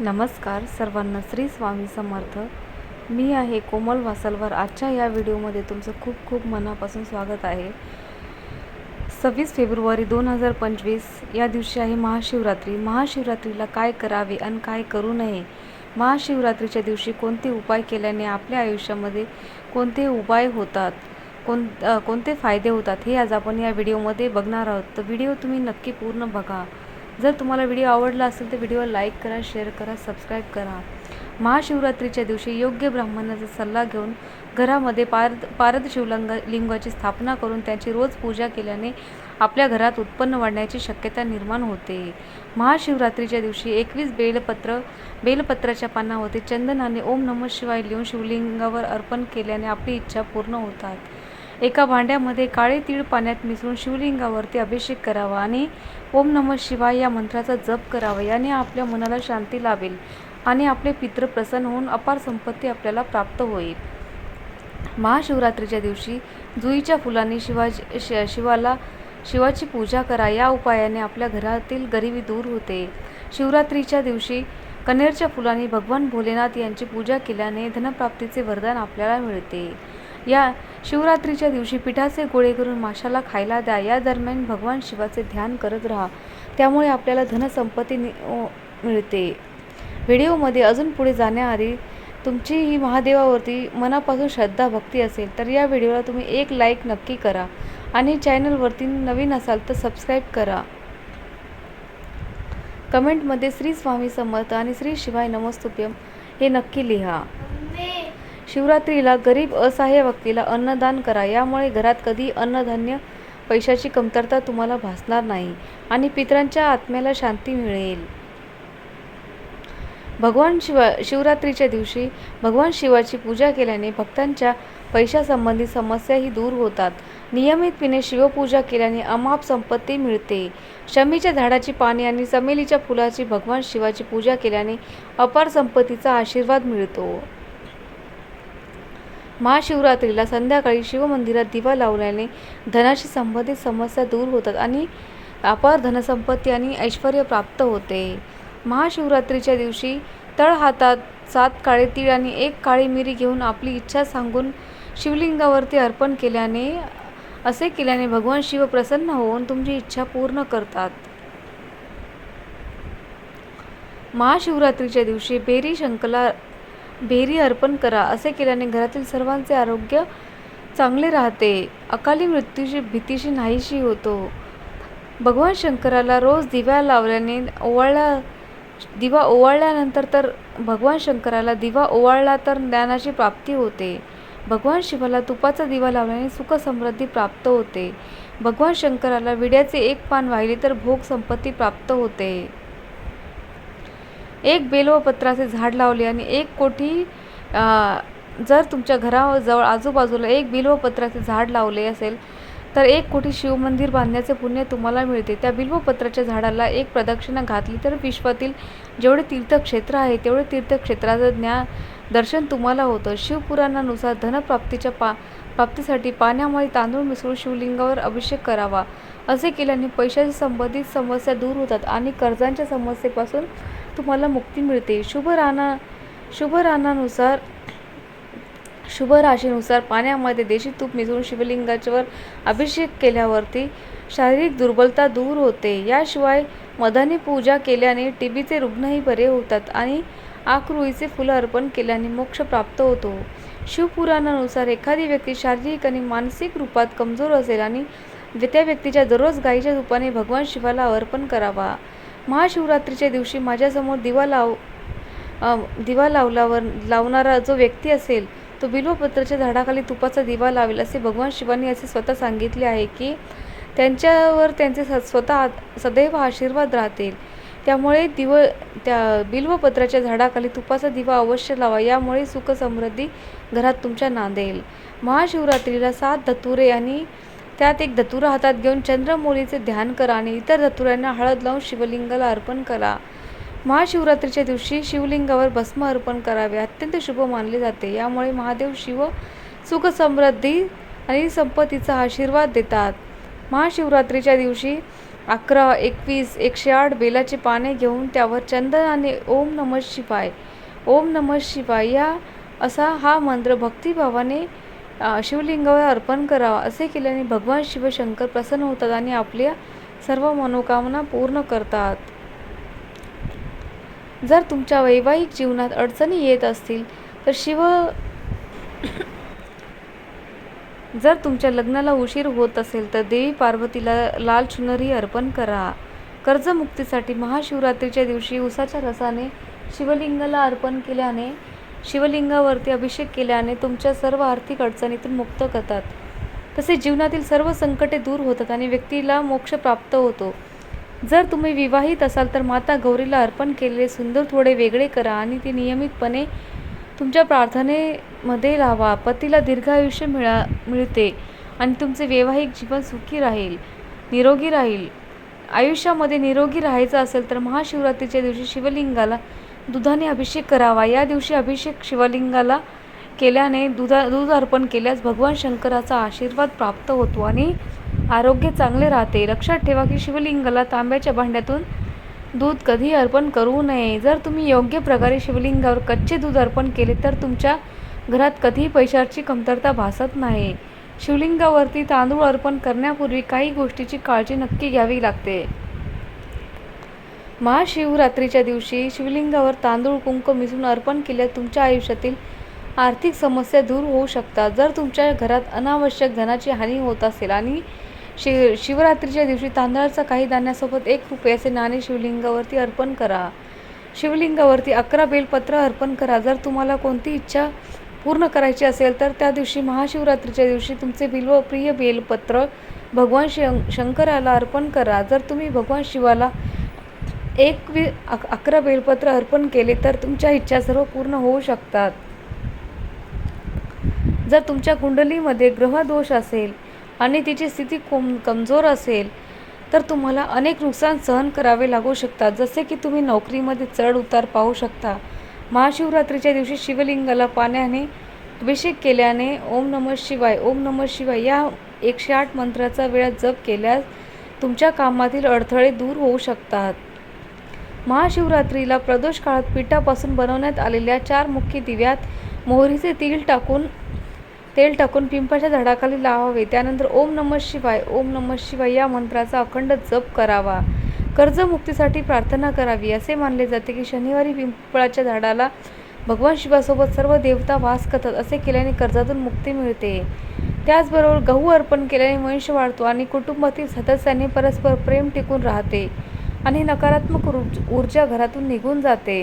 नमस्कार सर्वांना श्री स्वामी समर्थ. मी आहे कोमल वासलवर. आजच्या या व्हिडिओमध्ये तुमचं खूप खूप मनापासून स्वागत आहे. सव्वीस फेब्रुवारी दोन हजार पंचवीस या दिवशी आहे महाशिवरात्री. महाशिवरात्रीला काय करावे आणि काय करू नये? महाशिवरात्रीच्या दिवशी कोणते उपाय केल्याने आपल्या आयुष्यामध्ये कोणते उपाय होतात? कोण कोणते फायदे होतात? हे आज आपण या व्हिडिओमध्ये बघणार आहोत. तर व्हिडिओ तुम्ही नक्की पूर्ण बघा. जर तुम्हाला व्हिडिओ आवडला असेल तर व्हिडिओ लाईक करा शेअर करा सबस्क्राईब करा. महाशिवरात्रीच्या दिवशी योग्य ब्राह्मणाचा सल्ला घेऊन घरामध्ये पारद पारद शिवलिंग लिंगाची स्थापना करून त्यांची रोज पूजा केल्याने आपल्या घरात उत्पन्न वाढण्याची शक्यता निर्माण होते. महाशिवरात्रीच्या दिवशी एकवीस बेलपत्र बेलपत्राच्या पानावरती चंदनाने ओम नमः शिवाय लिहून शिवलिंगावर अर्पण केल्याने आपली इच्छा पूर्ण होतात. एका भांड्यामध्ये काळे तीळ पाण्यात मिसळून शिवलिंगावरती अभिषेक करावा आणि ओम नमः शिवाय या मंत्राचा जप करावा. याने आपल्या मनाला शांती लाभेल आणि आपले पितृ प्रसन्न होऊन अपार संपत्ती आपल्याला प्राप्त होईल. महाशिवरात्रीच्या दिवशी जुईच्या फुलांनी शिवाजी शि शिवाला शिवाची पूजा करा. या उपायाने आपल्या घरातील गरिबी दूर होते. शिवरात्रीच्या दिवशी कनेरच्या फुलांनी भगवान भोलेनाथ यांची पूजा केल्याने धनप्राप्तीचे वरदान आपल्याला मिळते. या शिवरात्रीच्या दिवशी पिठाचे गोळे करून माशाला खायला द्या. या दरम्यान भगवान शिवाचे ध्यान करत राहा. त्यामुळे आपल्याला धनसंपत्ती नि- मिळते. व्हिडिओमध्ये अजून पुढे जाण्याआधी तुमची ही महादेवावरती मनापासून श्रद्धा भक्ती असेल तर या व्हिडिओला तुम्ही एक लाईक नक्की करा आणि चॅनलवरती नवीन असाल तर सबस्क्राईब करा. कमेंटमध्ये श्री स्वामी समर्थ आणि श्री शिवाय नमस्तुभ्यम हे नक्की लिहा. शिवरात्रीला गरीब असहाय्य व्यक्तीला अन्नदान करा. यामुळे घरात कधी अन्नधान्य पैशाची कमतरता तुम्हाला भासणार नाही आणि पितरांच्या आत्म्याला शांती मिळेल. भगवान शिवा शिवरात्रीच्या दिवशी भगवान शिवाची पूजा केल्याने भक्तांच्या पैशासंबंधी समस्याही दूर होतात. नियमितपणे शिवपूजा केल्याने अमाप संपत्ती मिळते. शमीच्या झाडाची पाने आणि चमेलीच्या फुलाची भगवान शिवाची पूजा केल्याने अपार संपत्तीचा आशीर्वाद मिळतो. महाशिवरात्रीला संध्याकाळी शिवमंदिरात दिवा लावल्याने धनाशी संबंधित समस्या दूर होतात आणि अपार धनसंपत्ती आणि ऐश्वर प्राप्त होते. महाशिवरात्रीच्या दिवशी तळ हातात सात काळे तीळ आणि एक काळी मिरी घेऊन आपली इच्छा सांगून शिवलिंगावरती अर्पण केल्याने असे केल्याने भगवान शिव प्रसन्न होऊन तुमची इच्छा पूर्ण करतात. महाशिवरात्रीच्या दिवशी बेरी शंकला बेरी अर्पण करा असे केल्याने घरातील सर्वांचे आरोग्य चांगले राहते. अकाली मृत्यूची भीतीशी नाहीशी होतो. भगवान शंकराला रोज दिव्या लावल्याने ओवाळला दिवा ओवाळल्यानंतर तर भगवान शंकराला दिवा ओवाळला तर ज्ञानाची प्राप्ती होते. भगवान शिवाला तुपाचा दिवा लावल्याने सुखसमृद्धी प्राप्त होते. भगवान शंकराला विड्याचे एक पान वाहिले तर भोग संपत्ती प्राप्त होते. एक बेलवपत्राचे झाड लावले आणि एक कोठी जर तुमच्या घराजवळ आजूबाजूला एक बिल्वपत्राचे झाड लावले असेल तर एक कोटी शिवमंदिर बांधण्याचे पुण्य तुम्हाला मिळते. त्या बिल्वपत्राच्या झाडाला एक प्रदक्षिणा घातली तर विश्वातील जेवढे तीर्थक्षेत्र आहे तेवढे तीर्थक्षेत्राचं ज्ञान दर्शन तुम्हाला होतं. शिवपुराणानुसार धनप्राप्तीच्या पा प्राप्तीसाठी पाण्यामध्ये तांदूळ मिसळून शिवलिंगावर अभिषेक करावा. असे केल्याने पैशाशी संबंधित समस्या दूर होतात आणि कर्जांच्या समस्येपासून तुम्हाला मुक्ती मिळते. शुभ राना शुभ रानानुसार शुभ राशीनुसार पाण्यामध्ये देशी तूप मिसळून शिवलिंगाच्यावर अभिषेक केल्यावरती शारीरिक दुर्बलता दूर होते. याशिवाय मधाने पूजा केल्याने टीबीचे रुग्णही बरे होतात आणि आकरुईचे फुलं अर्पण केल्याने मोक्ष प्राप्त होतो. शिवपुराणानुसार एखादी व्यक्ती शारीरिक आणि मानसिक रूपात कमजोर असेल आणि त्या व्यक्तीच्या दररोज गाईच्या रूपाने भगवान शिवाला अर्पण करावा. महाशिवरात्रीच्या दिवशी माझ्यासमोर दिवा लाव दिवा लावल्यावर लावणारा जो व्यक्ती असेल तो बिल्वपत्राच्या झाडाखाली तुपाचा दिवा लावेल असे भगवान शिवांनी असे स्वतः सांगितले आहे की त्यांच्यावर त्यांचे स- स्वतः सदैव आशीर्वाद राहतील. त्यामुळे दिव त्या बिल्वपत्राच्या झाडाखाली तुपाचा दिवा अवश्य लावा यामुळे सुख समृद्धी घरात तुमच्या नांदेल. महाशिवरात्रीला सात धतुरे आणि त्यात एक धतुरा हातात घेऊन चंद्रमौलीचे ध्यान करा आणि इतर धतुऱ्यांना हळद लावून शिवलिंगाला अर्पण करा. महाशिवरात्रीच्या दिवशी शिवलिंगावर भस्म अर्पण करावे. अत्यंत शुभ मानले जाते. यामुळे महादेव शिव सुख समृद्धी आणि संपत्तीचा आशीर्वाद देतात. महाशिवरात्रीच्या दिवशी अकरा एकवीस एकशे आठ बेलाची पाने घेऊन त्यावर चंदन आणि ओम नमः शिवाय ओम नमः शिवाय या असा हा मंत्र भक्तिभावाने शिवलिंगावर अर्पण करावा असे केल्याने भगवान शिवशंकर प्रसन्न होतात आणि आपल्या सर्व मनोकामना पूर्ण करतात. जर तुमच्या वैवाहिक जीवनात अडचणी येत असतील तर शिव जर तुमच्या लग्नाला उशीर होत असेल तर देवी पार्वतीला लाल चुनरी अर्पण करा. कर्जमुक्तीसाठी महाशिवरात्रीच्या दिवशी उसाच्या रसाने शिवलिंगाला अर्पण केल्याने शिवलिंगावरती अभिषेक केल्याने तुमच्या सर्व आर्थिक अडचणीतून मुक्त करतात. तसे जीवनातील सर्व संकटे दूर होतात आणि व्यक्तीला मोक्ष प्राप्त होतो. जर तुम्ही विवाहित असाल तर माता गौरीला अर्पण केलेले सुंदर थोडे वेगळे करा आणि ते नियमितपणे तुमच्या प्रार्थनेमध्ये लावा. पतीला दीर्घायुष्य मिळा मिळते आणि तुमचे वैवाहिक जीवन सुखी राहील निरोगी राहील. आयुष्यामध्ये निरोगी राहायचं असेल तर महाशिवरात्रीच्या दिवशी शिवलिंगाला दुधाने अभिषेक करावा. या दिवशी अभिषेक शिवलिंगाला केल्याने दुधा दूध अर्पण केल्यास भगवान शंकराचा आशीर्वाद प्राप्त होतो आणि आरोग्य चांगले राहते. लक्षात ठेवा की शिवलिंगाला तांब्याच्या भांड्यातून दूध कधी अर्पण करू नये. जर तुम्ही योग्य प्रकारे शिवलिंगावर कच्चे दूध अर्पण केले तर तुमच्या घरात कधीही पैशाची कमतरता भासत नाही. शिवलिंगावरती तांदूळ अर्पण करण्यापूर्वी काही गोष्टीची काळजी नक्की घ्यावी लागते. महाशिवरात्रीच्या दिवशी शिवलिंगावर तांदूळ कुंक मिसळून अर्पण केल्यास तुमच्या आयुष्यातील आर्थिक समस्या दूर होऊ शकतात. जर तुमच्या घरात अनावश्यक धनाची हानी होत असेल आणि शिव शिवरात्रीच्या दिवशी तांदळाचा काही धान्यासोबत एक रुपयाचे नाणे शिवलिंगावरती अर्पण करा. शिवलिंगावरती अकरा बेलपत्र अर्पण करा. जर तुम्हाला कोणती इच्छा पूर्ण करायची असेल तर त्या दिवशी महाशिवरात्रीच्या दिवशी तुमचे बिल्वप्रिय बेलपत्र भगवान शं शंकराला अर्पण करा. जर तुम्ही भगवान शिवाला एक वि अक अकरा बेलपत्र अर्पण केले तर तुमच्या इच्छा सर्व पूर्ण होऊ शकतात. जर तुमच्या कुंडलीमध्ये ग्रहदोष असेल आणि तिची स्थिती कोम कमजोर असेल तर तुम्हाला अनेक नुकसान सहन करावे लागू शकतात. जसे की तुम्ही नोकरीमध्ये चढ उतार पाहू शकता. महाशिवरात्रीच्या दिवशी शिवलिंगाला पाण्याने अभिषेक केल्याने ओम नमः शिवाय ओम नमः शिवाय या एकशे आठ मंत्राचा वेळा जप केल्यास तुमच्या कामातील अडथळे दूर होऊ शकतात. महाशिवरात्रीला प्रदोष काळात पिठापासून बनवण्यात आलेल्या चार मुख्य दिव्यात मोहरीचे तेल टाकून तेल टाकून पिंपाच्या झाडाखाली लावावे. त्यानंतर ओम नमः शिवाय ओम नमः शिवाय या मंत्राचा अखंड जप करावा. कर्जमुक्तीसाठी प्रार्थना करावी. असे मानले जाते की शनिवारी पिंपळाच्या झाडाला भगवान शिवासोबत सर्व देवता वास करतात असे केल्याने कर्जातून मुक्ती मिळते. त्याचबरोबर गहू अर्पण केल्याने वंश वाढतो आणि कुटुंबातील सदस्यांनी परस्पर प्रेम टिकून राहते. आणि नकारात्मक ऊर्जा घरातून निघून जाते.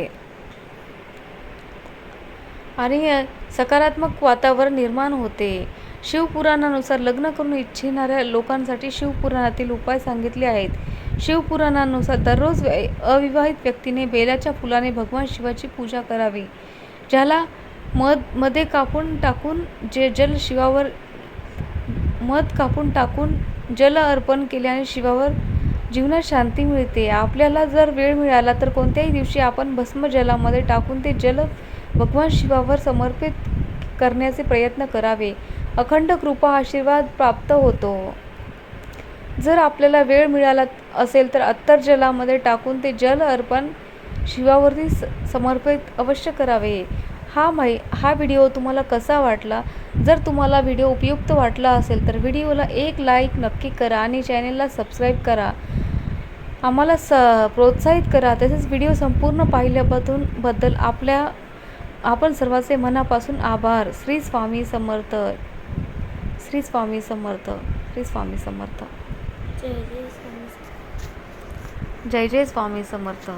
आणि सकारात्मक वातावरण निर्माण होते. शिवपुराणानुसार लग्न करून इच्छिणाऱ्या लोकांसाठी शिवपुराणातील उपाय सांगितले आहेत. शिवपुराणानुसार दररोज अविवाहित व्यक्तीने बेलाच्या फुलाने भगवान शिवाची पूजा करावी. ज्याला मधमध्ये कापून टाकून जे जल शिवावर मध कापून टाकून जल अर्पण केल्याने शिवावर जीवनात शांती मिळते. आपल्याला जर वेळ मिळाला तर कोणत्याही दिवशी आपण भस्म जलामध्ये टाकून ते जल भगवान शिवावर समर्पित करण्याचे प्रयत्न करावे. अखंड कृपा आशीर्वाद प्राप्त होतो. जर आपल्याला वेळ मिळाला असेल तर अत्तर जलामध्ये टाकून ते जल अर्पण शिवावरती स- समर्पित अवश्य करावे. हा माही हा व्हिडिओ तुम्हाला कसा वाटला? जर तुम्हाला व्हिडिओ उपयुक्त वाटला असेल तर व्हिडिओला एक लाईक नक्की करा आणि चॅनेलला सबस्क्राईब करा. आम्हाला स प्रोत्साहित करा. तसेच व्हिडिओ संपूर्ण पाहिल्याबद्दल बद्दल आपल्या आपण सर्वांचे मनापासून आभार. श्री स्वामी समर्थ. श्री स्वामी समर्थ. श्री स्वामी समर्थ. जय जय स्वामी समर्थ.